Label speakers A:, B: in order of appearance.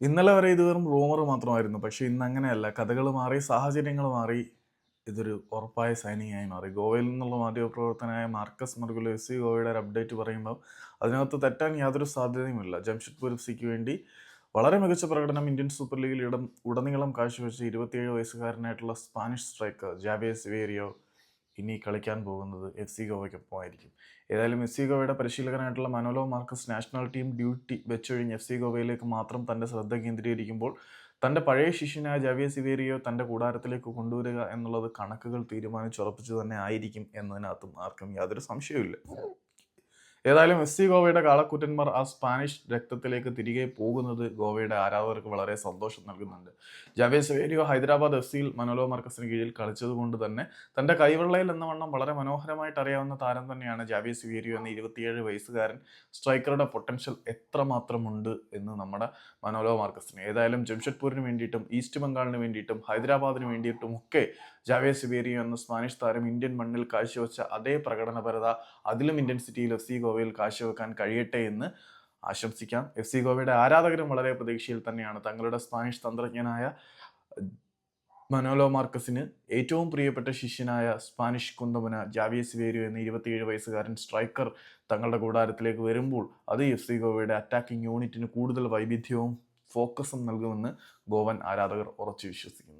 A: ഇന്നലെ വരെ ഇത് വെറും റൂമർ മാത്രമായിരുന്നു. പക്ഷേ ഇന്ന് അങ്ങനെയല്ല. കഥകൾ മാറി സാഹചര്യങ്ങൾ മാറി. ഇതൊരു ഉറപ്പായ സൈനിങ് ആയി മാറി. ഗോവയിൽ നിന്നുള്ള മാധ്യമപ്രവർത്തനായ മാർക്കസ് മർഗുലോ എസ് സി ഗോവയുടെ ഒരു അപ്ഡേറ്റ് പറയുമ്പോൾ അതിനകത്ത് തെറ്റാൻ യാതൊരു സാധ്യതയുമില്ല. ജംഷഡ്പൂർ എഫ് സിക്ക് വേണ്ടി വളരെ മികച്ച പ്രകടനം ഇന്ത്യൻ സൂപ്പർ ലീഗിൽ ഇടം ഉടനീളം കാഴ്ചവെച്ച ഇരുപത്തിയേഴ് വയസ്സുകാരനായിട്ടുള്ള സ്പാനിഷ് സ്ട്രൈക്കർ ജാബിയസ് സിവേരിയോ ഇനി കളിക്കാൻ പോകുന്നത് എഫ് സി ഗോവയ്ക്കൊപ്പമായിരിക്കും. ഏതായാലും എഫ് സി ഗോവയുടെ പരിശീലകനായിട്ടുള്ള Manolo Marquez national team duty വെച്ചൊഴിഞ്ഞ് F C ഗോവയിലേക്ക് മാത്രം തന്റെ ശ്രദ്ധ കേന്ദ്രീകരിക്കുമ്പോൾ തന്റെ പഴയ ശിഷ്യനായ ജവിയ സിവേരിയോ തന്റെ കൂടാരത്തിലേക്ക് കൊണ്ടുവരിക എന്നുള്ളത് കണക്കുകൾ തീരുമാനിച്ചുറപ്പിച്ചു തന്നെ ആയിരിക്കും എന്നതിനകത്തും ആർക്കും യാതൊരു സംശയവുമില്ല. ഏതായാലും എസ് സി ഗോവയുടെ കാളക്കൂറ്റന്മാർ ആ സ്പാനിഷ് രക്തത്തിലേക്ക് തിരികെ പോകുന്നത് ഗോവയുടെ ആരാധകർക്ക് വളരെ സന്തോഷം നൽകുന്നുണ്ട്. ജാവേസ് സവേരിയോ ഹൈദരാബാദ് എഫ് സിയിൽ മനോലോ മാർക്കസിന് കീഴിൽ കളിച്ചതുകൊണ്ട് തന്നെ തന്റെ കൈവെള്ളയിൽ എന്ന വണ്ണം വളരെ മനോഹരമായിട്ട് അറിയാവുന്ന താരം തന്നെയാണ് ജാവേസ് സവേരിയോ എന്ന ഇരുപത്തിയേഴ് വയസ്സുകാരൻ. സ്ട്രൈക്കറുടെ പൊട്ടൻഷ്യൽ എത്രമാത്രമുണ്ട് എന്ന് നമ്മുടെ മനോലോ മാർക്കസിന്. ഏതായാലും ജംഷഡ്പൂരിന് വേണ്ടിയിട്ടും ഈസ്റ്റ് ബംഗാളിന് വേണ്ടിയിട്ടും ഹൈദരാബാദിന് വേണ്ടിയിട്ടും ഒക്കെ ജാവേസ് വേരിയോ എന്ന സ്പാനിഷ് താരം ഇന്ത്യൻ മണ്ണിൽ കാഴ്ചവെച്ച അതേ പ്രകടനപരത അതിലും ഇന്റൻസിറ്റിയിൽ എഫ് സി ഗോവയിൽ കാഴ്ചവെക്കാൻ കഴിയട്ടെ എന്ന് ആശംസിക്കാം. എഫ് സി ഗോവയുടെ ആരാധകരും വളരെ പ്രതീക്ഷയിൽ തന്നെയാണ്. തങ്ങളുടെ സ്പാനിഷ് തന്ത്രജ്ഞനായ മനോലോ മാർക്കസിന് ഏറ്റവും പ്രിയപ്പെട്ട ശിഷ്യനായ സ്പാനിഷ് കുന്തമന ജാവിയസ് വേരു എന്ന ഇരുപത്തിയേഴ് വയസ്സുകാരൻ സ്ട്രൈക്കർ തങ്ങളുടെ കൂടാരത്തിലേക്ക് വരുമ്പോൾ അത് എഫ് സി ഗോവയുടെ അറ്റാക്കിംഗ് യൂണിറ്റിന് കൂടുതൽ വൈവിധ്യവും ഫോക്കസും നൽകുമെന്ന് ഗോവൻ ആരാധകർ ഉറച്ചു വിശ്വസിക്കുന്നു.